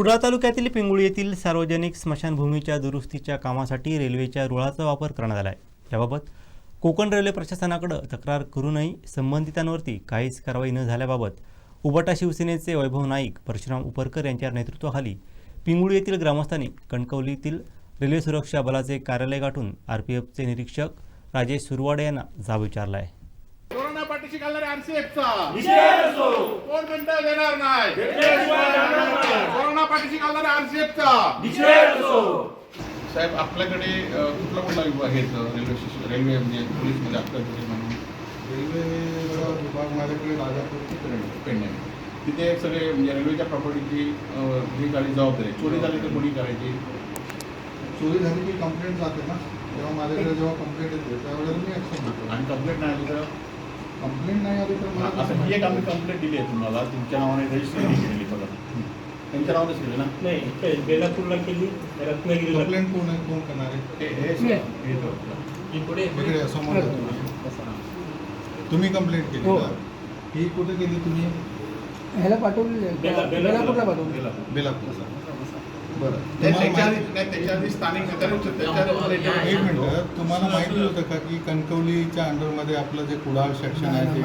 कुडाळ तालुक्यातील पिंगुळी येथील सार्वजनिक स्मशानभूमीच्या दुरुस्तीच्या कामासाठी रेल्वेच्या रुळाचा वापर करण्यात आला आहे याबाबत कोकण रेल्वे प्रशासनाकडे तक्रार करूनही संबंधितांवरती काहीच कारवाई न झाल्याबाबत उबाटा शिवसेनेचे वैभव नाईक परशुराम उपरकर यांच्या नेतृत्वाखाली पिंगुळी येथील ग्रामस्थांनी कणकवलीतील रेल्वे सुरक्षा बलाचे कार्यालय गाठून आर पी एफचे निरीक्षक राजेश सुरवाडे यांना जाब विचारला आहे पाठीशी घालणारे आरसीएफचा. कोण म्हणता देणार नाही. कोरोना पाठीशी घालणारे आरसीएफचा. साहेब आपल्याकडे कुठला कुठला विभाग आहे रेल्वे स्टेशन रेल्वे म्हणजे पोलीसमध्ये आपल्याकडे म्हणून. रेल्वेचा विभाग माझ्याकडे राजापूरची पेंड पेंडिंग तिथे सगळे म्हणजे रेल्वेच्या प्रॉपर्टीची ही गाडी जबाबदारी. आहे. चोरी झाली तर कोणी करायची? चोरी झाली की कंप्लेंट जाते ना? तेव्हा माझ्याकडे जेव्हा कंप्लेंट येते त्यावेळेला मी ऍक्शन घेतो. आणि कंप्लेंट नाही आली तर? कंप्लेंट नाही आली तर मला असं ही एक आम्ही कंप्लेंट दिली आहे तुम्हाला. तुमच्या नावाने रजिस्टर केलेली बघा त्यांच्या नावानेच केली ना? नाही बेलापूरला केली रत्नागिरीला कंप्लेंट कोण आहे? कोण करणार आहे? हे- हे हे. तो. इकडे समोर या तुम्ही. तुम्ही कंप्लेंट केली हो. का ही कुठे केली तुम्ही? ह्याला. बेला- बेलापूरला पाठवलं बरं नाही, तुम्हाला माहिती- होतं का की कणकवलीच्या अंडरमध्ये आपलं जे कुडाळ सेक्शन आहे ते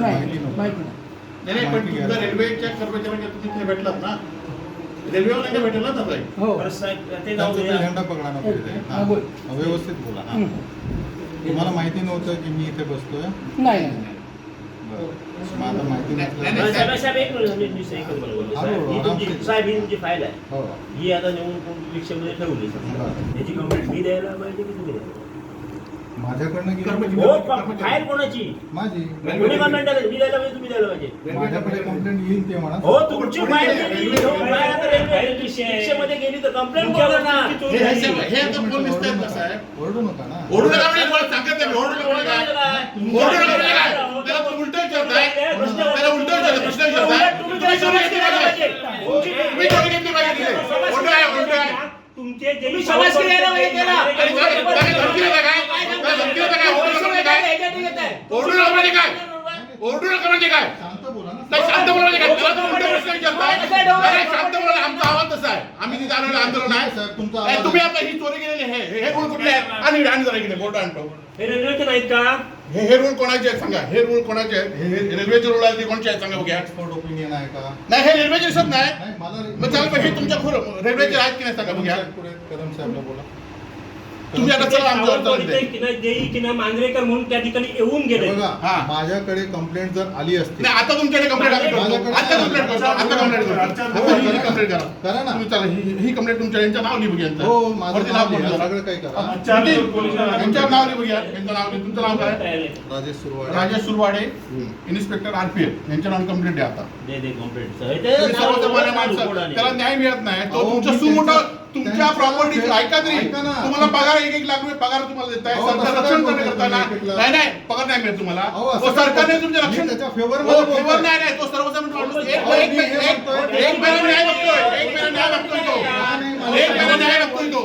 माहिती नव्हतं. रेल्वेच्या कर्मचाऱ्यांना तुम्ही तिथे भेटलात ना? रेल्वेवाल्यांना भेटेल ना ताई? हो. झेंडा हा, बोल. हां. व्यवस्थित बोला. तुम्हाला माहिती नव्हतं की मी इथे बसतोय? नाही. नाही बरं. मग आता माहिती नाही, नसल्यामुळे- नाही, साहेब साहेब एक मिनिट मी- मी सही करतो बरोबर. हा, साहेब, बरोबर. ही तुमची आरामशीर. साहेब ही तुमची फाईल आहे. हो. आता नेऊन रिक्षामध्ये ठेवली समजा. बरं. याची कंप्लेंट मी द्यायला पाहिजे की तुम्ही द्यायला? माझ्याकडनं गेली कर्मचारी- पण फाईल कोणाची? माझी. कोणी कंप्लेंट द्यायला मी द्यायला पाहिजे तुम्ही द्यायला पाहिजे. माझ्याकडे कंप्लेंट येईल ते म्हणा. हो तुमची फाईल रिक्षामध्ये गेली तर कंप्लेंट हे- हे हे साहेब. ओरडू नका ना. ओरडू नका म्हणजे मला सांगत नाही, ओरडू नका? ओरडू नका म्हणजे काय? त्याला तुम्ही उलटं त्याला उलटं विचारताय प्रश्न विचारताय तुम्ही घेतली पाहिजे तुम्ही घेतली पाहिजे तिथे. आहे आहे तुमचे तुम्ही काय- धमकी देता काय काय धमकी देता काय काय काय ओरडू नका म्हणजे काय? शांत बोला ना. नाही शांत बोला म्हणजे काय? त्याला तुम्ही उलटं प्रश्न विचारताय नाही, नाही, शांत बोला आमचा आवाज तसा आहे. आम्ही तिथे आलेलो आंदोलन आहे. साहेब, तुमचा नाही, तुम्ही. आता ही चोरी केलेली आहे. हे- हे रूल कुठले आणि आणि जरा इकडे बोर्ड आणतो हे रेल्वेचे नाहीत का? हे हे रूल कोणाचे आहेत? सांगा. हे रूल कोणाचे आहेत? हे हे रेल्वेचे रूल आहेत ते कोणचे आहेत? सांगा बघूया. एक्सपर्ट ओपिनियन आहे का? नाही हे रेल्वेचे दिसत नाही. नाही मला मग चालेल हे तुमच्या खुर रेल्वेचे आहेत की नाही? सांगा बघूया. पुढे कदम साहेबला बोला. तुम्ही आता चला देई मांजरेकर म्हणून त्या ठिकाणी येऊन गेले. बघा हा. माझ्याकडे कंप्लेंट जर आली असती. नाही आता तुमच्याकडे कंप्लेंट आम्ही करतो माझ्याकडे- आता कंप्लेंट करतो. आता कंप्लेंट करतो. आता ही कंप्लेंट करा. करा ना. तुम्ही चला ही ही कंप्लेंट तुमच्या यांच्या नाव लिहू घ्या यांचं. हो माझं वरती नाव कोण लिहा, लिहा? सगळं काही करा. यांच्यावर नाव लिहू घ्या. यांचं नाव. तुमचं नाव काय? राजेश सुरवाडे. राजेश सुरवाडे इन्स्पेक्टर आरपीएफ यांच्या नावाने कंप्लेंट द्या आता. दे दे कंप्लेंट तुम्ही सर्वसामान्य माणसं. त्याला न्याय मिळत नाही. तो अहो, तुमच्या मी सुमोठ तुमच्या प्रॉपर्टीचं ऐका तरी. तुम्हाला पगार एक एक लाख रुपये पगार तुम्हाला देत आहे सरकार रक्षण करताना? नाही नाही पगार नाही मिळत तुम्हाला सरकारने? तुमचे रक्षण हो, बोलतोय. नाही नाही तो सर्वसामान्य माणूस एक अहो, एक- मी एक- हे एक- म्हणतोय. एक महिना न्याय बघतोय एक महिना न्याय बघतोय तो एक महिना न्याय बघतोय तो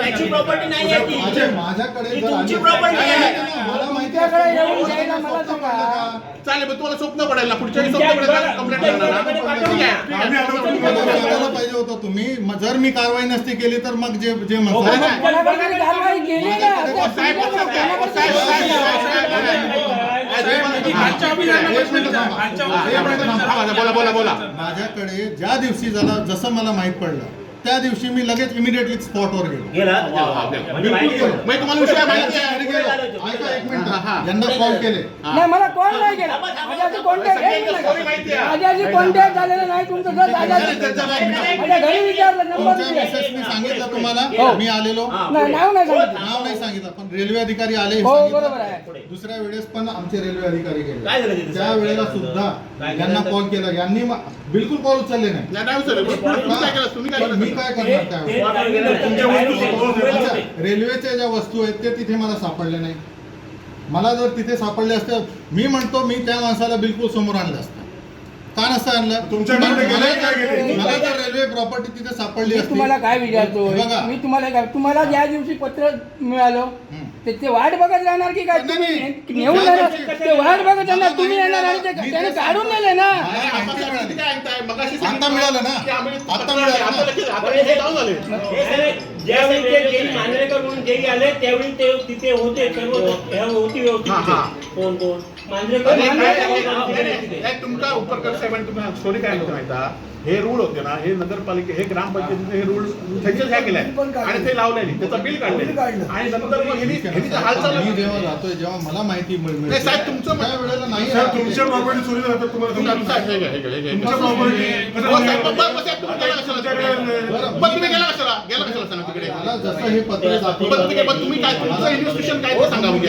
याची प्रॉपर्टी नाही आहे ती. माझ्या- माझ्याकडे तुमची आहे. मला माहिती तुमच्याकडे चालेल पण तुम्हाला स्वप्न पडेल ना पुढच्या वेळी स्वप्न कंप्लेंट करणार ना ठीक आहे पाहिजे होतं तुम्ही जर मी कारवाई नसती केली तर मग जे जे हो, म्हणतात नाही. कोणाकडे तरी कारवाई केली ना माझ्याकडे त्या साहेब, तुमच्या साहेब, कोणाकडे साहेब, तरी साहेब, कारवाई साहेब, करा. साहेब, एक मिनिट थांबा. एक मिनिट थांबा. बोला बोला बोला माझ्याकडे ज्या दिवशी झाला जसं मला माहीत पडलं त्या दिवशी मी लगेच इमिडिएटली स्पॉटवर गेलो. म्हणजे माहिती आहे. म्हणजे तुम्हाला विषय माहिती आहे. ऐका एक मिनिट. हा, हा. यांना कॉल. केले नाही मला कॉल. नाही केला माझ्या आधी कॉन्टॅक्ट झालेला नाही. तुमचं. माझ्या घरी विचारलं नंबर तुमच्या सांगितलं तुम्हाला? हो. मी आलेलो. हा, नाही. नाव नाही सांगितलं. नाव नाही सांगितलं. पण रेल्वे अधिकारी आले हे हो सांगितलं. बरोबर आहे. पुढे. दुसऱ्या वेळेस पण आमचे रेल्वे अधिकारी गेले. काय झालं तिथे? त्या वेळेला सुद्धा काय यांना? कॉल केला. यांनी मा- बिलकुल कॉल उचलले नाही. नाही, नाही उचललं. तुम्ही काय केलं? तुम्ही काय पण मी काय करणार त्यावेळेस अच्छा, रेल्वेच्या ज्या वस्तू आहेत ते तिथे मला सापडले नाही मला जर तिथे सापडले असते मी म्हणतो मी त्या माणसाला बिलकुल समोर आणलं असतं. नसतं आणलं तुमच्याकडे मला- गेले काय गेले? मला जर रेल्वे प्रॉपर्टी तिथे सापडली मी असती तुम्हाला काय विचारतो बघा. मी तुम्हाला काय तुम्हाला ज्या दिवशी पत्र मिळालं हं. ते ते वाट बघत राहणार की काय तुम्ही नेऊन जाणार ते वाट बघत राहणार तुम्ही येणार आणि ते त्याने काढून नेले ना मला मिळाली. आता मिळालं ना. आता मिळालं ना. हे हे ज्यावेळी ते जेई मांजरेकर म्हणून जेई आले त्यावेळी ते तिथे होते सर्व ह्या होती व्यवस्थित हा, हा. तिथे. कोण कोण उपरकर साहेबांनी स्टोरी काय म्हणते माहिती? हे रूल होते ना हे नगरपालिके हे ग्रामपंचायतीचे हे रूल त्यांच्याच ह्या केलाय आणि ते लावले नाही. त्याचं बिल काढले. आणि नंतर मग ह्यांनी ह्यांनी तर हाल चालू मी जेव्हा जातोय जेव्हा मला माहिती मिळ- मिळते, नाही, साहेब, तुमचं- वेळेला नाही साहेब, तुमच्या प्रॉपर्टी चोरी तुम्हाला तुमच्या- हे हे हे प्रॉपर्टी हो, पण- तुम्ही गेला कशाला गेला कशाला गेला कशाला सांगा तिकडे. मला जसं हे पत्र पण तुम्ही पण तुम्ही काय तुमचं इन्व्हेस्टिगेशन काय ते सांगा म्हणजे